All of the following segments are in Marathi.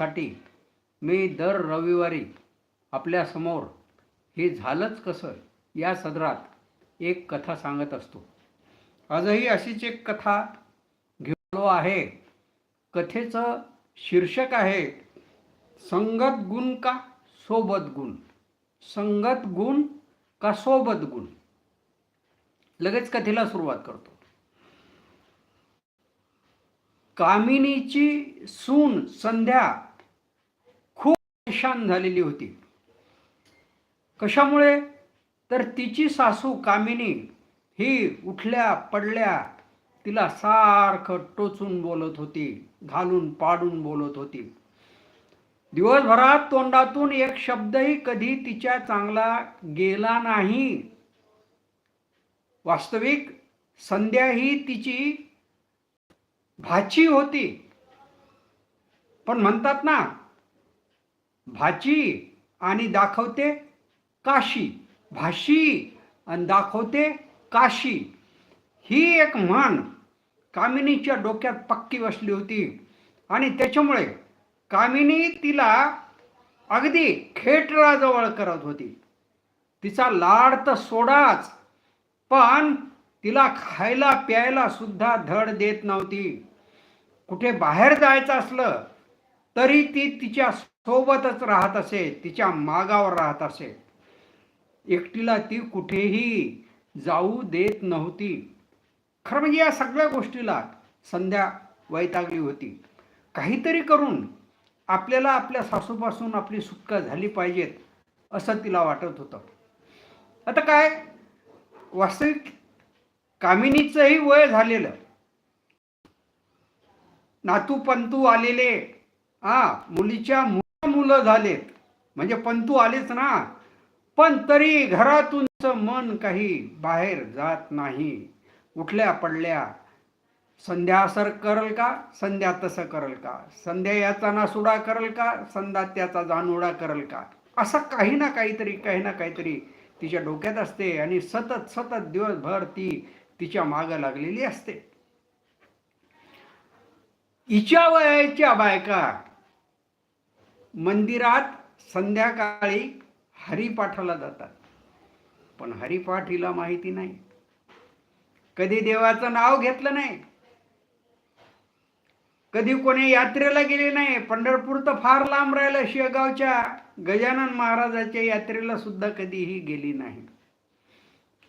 साठी मी दर रविवारी आपल्यासमोर हे झालंच कसं या सदरात एक कथा सांगत असतो. आजही अशीच एक कथा घेऊन आहे. कथेचं शीर्षक आहे संगत गुण का सोबत गुण? संगत गुण का सोबत गुण? लगेच कथेला सुरुवात करतो. कामिनीची सून संध्या परेशान झालेली होती. कशामुळे? तर तिची सासू कामिनी ही उठल्या पडल्या तिला सारखं टोचून बोलत होती घालून पाडून बोलत होती. दिवसभरात तोंडातून एक शब्दही कधी तिच्या चांगला गेला नाही. वास्तविक संध्या ही तिची भाची होती. पण म्हणतात ना भाची आणि दाखवते काशी. भाशी आणि दाखवते काशी. ही एक म्हण कामिनीच्या डोक्यात पक्की बसली होती. आणि त्याच्यामुळे कामिनी तिला अगदी खेटराजवळ करत होती. तिचा लाड तर सोडाच पण तिला खायला प्यायला सुद्धा धड देत नव्हती. कुठे बाहेर जायचं असलं तरी ती तिच्या सोबतच राहत असे तिच्या मागावर राहत असे. एकटीला ती कुठेही जाऊ देत नव्हती. खरं म्हणजे या सगळ्या गोष्टीला संध्या वैतागली होती. काहीतरी करून आपल्याला आपल्या सासूपासून आपली सुटका झाली पाहिजेत असं तिला वाटत होतं. आता काय? वास्तविक कामिनीचंही वय झालेलं. नातू पंतू आलेले हा मुलीच्या मुलं झालेत म्हणजे पंतू आलेच ना. पण तरी घरातूनच मन काही बाहेर जात नाही. उठल्या पडल्या. संध्या असर करल का? संध्या तसं करल का? संध्या याचा नासुडा करल का? संध्या त्याचा जानोडा करल का? असं काही ना काहीतरी काही ना काहीतरी तिच्या डोक्यात असते आणि सतत सतत दिवसभर ती तिच्या मागं लागलेली असते. हिच्या वयाच्या बायका मंदिरात संध्याकाळी हरिपाठाला जातात. पण हरिपाठ हिला माहिती नाही. कधी देवाचं नाव घेतलं नाही. कधी कोणी यात्रेला गेले नाही. पंढरपूर तर फार लांब राहिलं. शेगावच्या गजानन महाराजाच्या यात्रेला सुद्धा कधीही गेली नाही.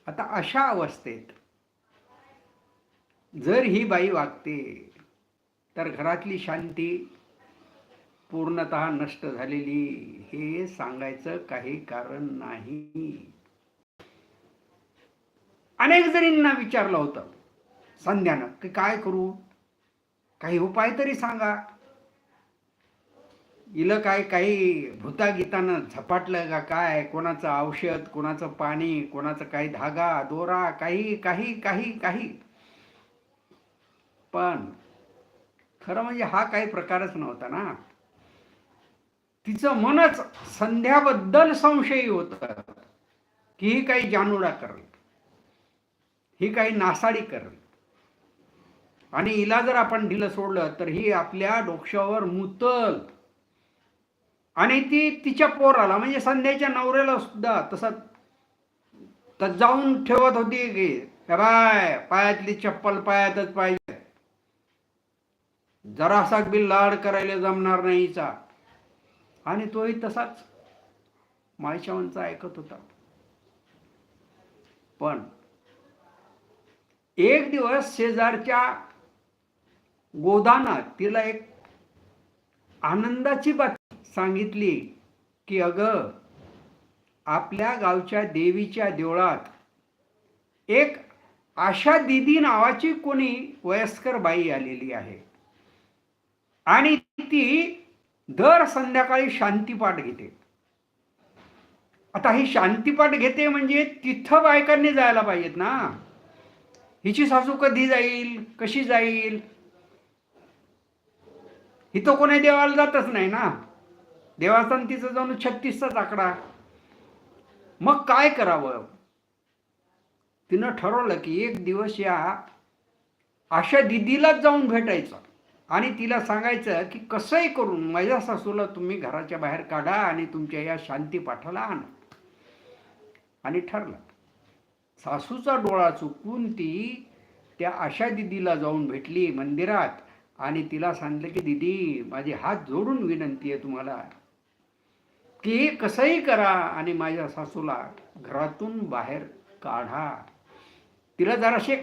आता अशा अवस्थेत जर ही बाई वागते तर घरातली शांती पूर्णत नष्ट झालेली हे सांगायचं काही कारण नाही. अनेक जणींना विचारलं होतं संध्यानं की काय करू? काही उपाय तरी सांगा. इलं काय काही भूतागीतानं झपाटलं का काय? कोणाचं औषध कोणाचं पाणी कोणाचं काही धागा दोरा काही काही काही काही. पण खरं म्हणजे हा काही प्रकारच नव्हता ना. तिचं मनच संध्याबद्दल संशयी होत. की ही काही जानुडा करेल. ही काही नासाडी करेल. आणि हिला जर आपण ढिलं सोडलं तर ही आपल्या डोक्यावर मुतल. आणि ती तिच्या पोराला म्हणजे संध्याच्या नवऱ्याला सुद्धा तसं जाऊन ठेवत होती की बाय पायातली चप्पल पायातच पाहिजे. जरासा बी लाड करायला जमणार नाही हिचा. आणि तोही तसाच माळशावांचा ऐकत होता. पण एक दिवस शेजारच्या गोदानात तिला एक आनंदाची बातमी सांगितली की अगं आपल्या गावच्या देवीच्या देवळात एक आशा दिदी नावाची कोणी वयस्कर बाई आलेली आहे. आणि ती दर संध्याकाळी शांतीपाठ घेते. आता ही शांतीपाठ घेते म्हणजे तिथं बायकांनी जायला पाहिजेत ना. हिची सासू कधी जाईल कशी जाईल? हिथं कोणी देवाला जातच नाही ना. देवास्थान तिचं जाऊन छत्तीसचाच आकडा मग काय करावं? तिनं ठरवलं की एक दिवस या अशा दिदीलाच जाऊन भेटायचं. आणि तिला सांगायचं की कसंही करून माझ्या सासूला तुम्ही घराच्या बाहेर काढा आणि तुमच्या या शांती पाठाला आणा. आणि ठरलं. सासूचा डोळा चुकून ती त्या आशा दिदीला जाऊन भेटली मंदिरात आणि तिला सांगितलं की दिदी माझे हात जोडून विनंती आहे तुम्हाला. की कसंही करा आणि माझ्या सासूला घरातून बाहेर काढा. तिला जराशे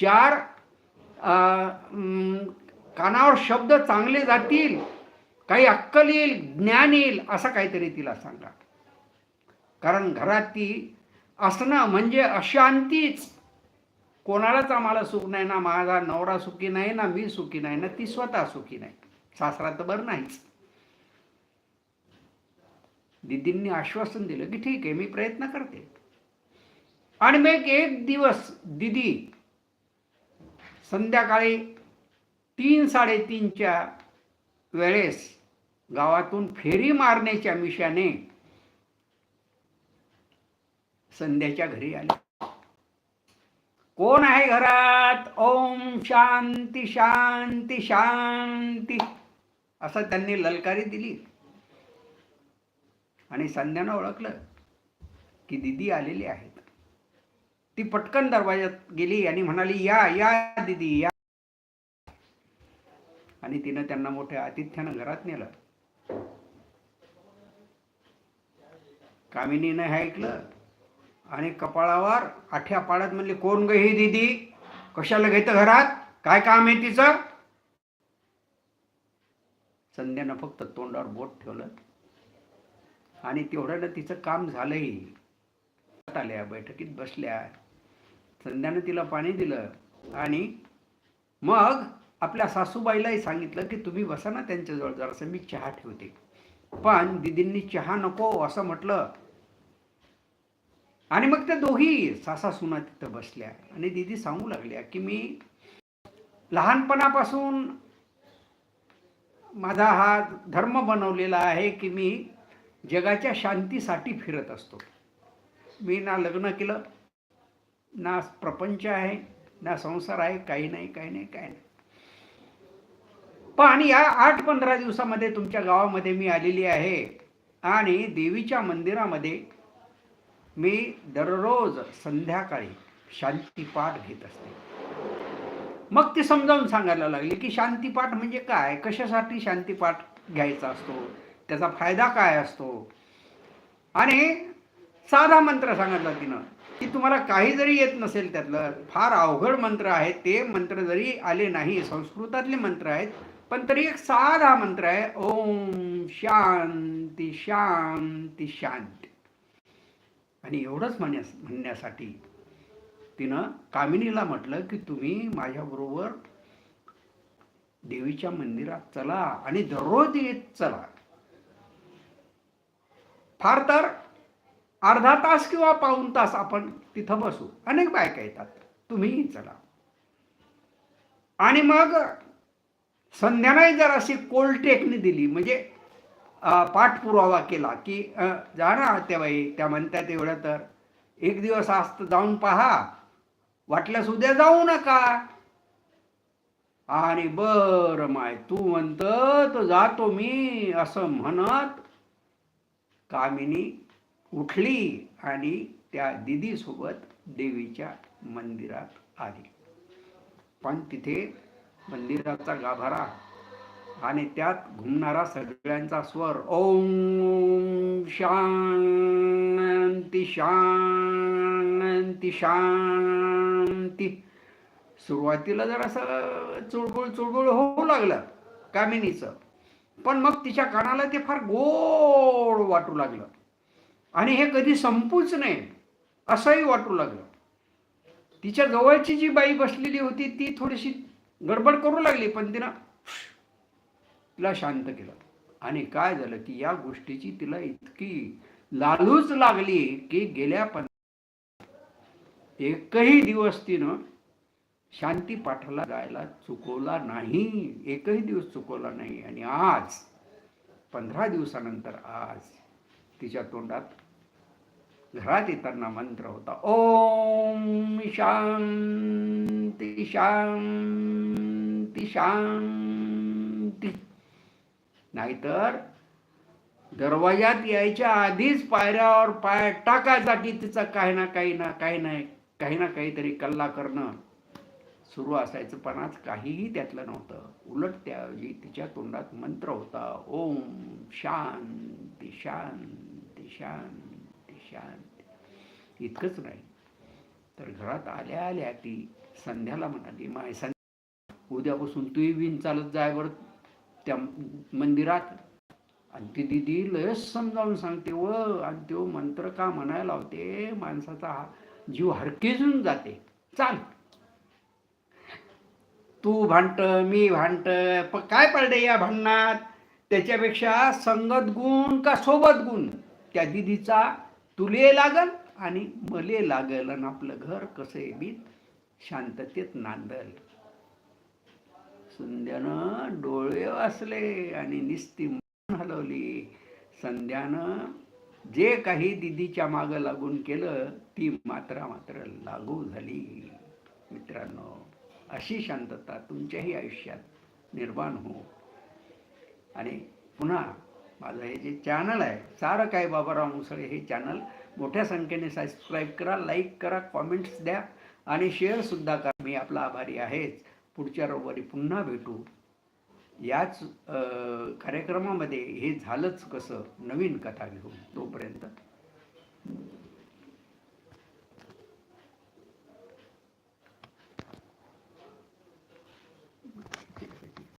चार आ, कानावर शब्द चांगले जातील काही अक्कल येईल ज्ञान येईल असं काहीतरी तिला सांगा. कारण घरात ती असणं म्हणजे अशांतीच. कोणालाच आम्हाला सुख नाही ना माझा नवरा सुखी नाही ना मी सुखी नाही ना ती स्वतः सुखी नाही. सासरा तर बरं नाहीच. दिदींनी आश्वासन दिलं की ठीक आहे मी प्रयत्न करते. आणि मग एक दिवस दिदी संध्याकाळी तीन साडेतीनच्या वेळेस गावातून फेरी मारण्याच्या मिशाने संध्याच्या घरी आले. कोण आहे घरात? ओम शांती शांती शांती. असं त्यांनी ललकारी दिली. आणि संध्यानं ओळखलं की दिदी आलेली आहेत. ती पटकन दरवाज्यात गेली आणि म्हणाली या या दिदी या आणि तिनं त्यांना मोठ्या आतिथ्यानं घरात नेलं. कामिनीनं हे ऐकलं आणि कपाळावर आठ्या पाड्यात म्हणले कोण ग ही दिदी? कशाला घेतं घरात? काय काम आहे तिचं? संध्यानं फक्त तोंडावर बोट ठेवलं. आणि तेवढ्यानं तिचं काम झालंही. आल्या बैठकीत बसल्या. संध्यानं तिला पाणी दिलं आणि मग आपल्या सासूबाईलाही सांगितलं की तुम्ही बसा ना त्यांच्याजवळ जरासं मी चहा ठेवते. पण दिदींनी चहा नको असं म्हटलं. आणि मग त्या दोघी सासा सुना तिथं बसल्या. आणि दिदी सांगू लागल्या की मी लहानपणापासून माझा हा धर्म बनवलेला आहे की मी जगाच्या शांतीसाठी फिरत असतो. मी ना लग्न केलं ना प्रपंच आहे ना संसार आहे काही नाही काही नाही काही नाही. पण या आठ पंधरा दिवसामध्ये तुमच्या गावामध्ये मी आलेली आहे. आणि देवीच्या मंदिरामध्ये मी दररोज संध्याकाळी शांतीपाठ घेत असते. मग ती समजावून सांगायला लागली की शांतीपाठ म्हणजे काय? कशासाठी शांतीपाठ घ्यायचा असतो? त्याचा फायदा काय असतो? आणि साधा मंत्र सांगितला तिनं की तुम्हाला काही जरी येत नसेल त्यातलं फार अवघड मंत्र आहे ते मंत्र जरी आले नाही संस्कृतातले मंत्र आहेत पण तरी एक साधा मंत्र आहे ओम शांती शांती शांती. आणि एवढंच म्हणण्यास म्हणण्यासाठी तिनं कामिनीला म्हटलं की तुम्ही माझ्याबरोबर देवीच्या मंदिरात चला आणि दररोज येत चला. फार तर अर्धा तास किंवा पाऊण तास आपण तिथं बसू. अनेक बायका येतात. तुम्हीही चला. आणि मग संध्यानाही जर अशी कोलटेकनी दिली म्हणजे पाठपुरावा केला की जाणार जा ना आत्याबाई त्या म्हणतात एवढं तर. एक दिवस असतं जाऊन पहा. वाटल्यास उद्या जाऊ नका. आणि बर माय तू म्हणत तर जातो मी असं म्हणत. कामिनी उठली आणि त्या दिदीसोबत देवीच्या मंदिरात आली. पण तिथे मंदिराचा गाभारा. आणि त्यात घुमणारा सगळ्यांचा स्वर. ओम शांती शांती शांती. सुरुवातीला जर असं चुळबुळ चुळबुळ होऊ लागलं कामिनीचं. पण मग तिच्या कानाला ते फार गोड वाटू लागलं. आणि हे कधी संपूच नये असंही वाटू लागलं. तिच्या जवळची जी बाई बसलेली होती ती थोडीशी गडबड करू लागली पण तिनं तिला शांत केलं. आणि काय झालं की या गोष्टीची तिला इतकी लालूच लागली की गेल्या पण एकही दिवस तिनं शांती पाठाला जायला चुकवला नाही. एकही दिवस चुकवला नाही. आणि आज पंधरा दिवसानंतर आज तिच्या तोंडात घरात येताना मंत्र होता. ओम शांती शांती शांती. नाहीतर दरवाजात यायच्या आधीच पायऱ्यावर पाय टाकायसाठी तिचं तिचा काही ना काही ना काही नाही काही ना काहीतरी कल्ला करणं सुरू असायचं. पण आज काहीही त्यातलं नव्हतं. उलट त्याऐवजी तिच्या तोंडात मंत्र होता. ओम शांती शांती शांती. शांती. इतकंच नाही. तर घरात आल्या आल्या ती संध्याला म्हणाली माय संध्या उद्यापासून तूही विण चालत जाय बरं त्या मंदिरात. आणि ती दिदी लयच समजावून सांगते व आणि तो मंत्र का म्हणायला लावते? माणसाचा हा जीव हरकेजून जाते. चाल. तू भांडत मी भांडत प काय पडले या भांडणात? त्याच्यापेक्षा संगत गुण का सोबत गुण? त्या दिदीचा तुले लागल आणि मले लागल आणि आपलं घर कसं बीत? शांततेत नांदल. संध्यानं डोळे वाचले आणि निस्ती हलवली. संध्यानं जे काही दिदीच्या मागं लागून केलं ती मात्र मात्र लागू झाली. मित्रांनो अशी शांतता तुमच्याही आयुष्यात निर्माण हो. आणि पुन्हा माझं हे जे चॅनल आहे सारं काय बाबाराव मुसळे हे चॅनल मोठ्या संख्येने सबस्क्राईब करा लाईक करा कॉमेंट्स द्या आणि शेअरसुद्धा करा. मी आपला आभारी आहेच. पुढच्या रविवारी पुन्हा भेटू. याच कार्यक्रमामध्ये हे झालंच कसं? नवीन कथा घेऊन. तोपर्यंत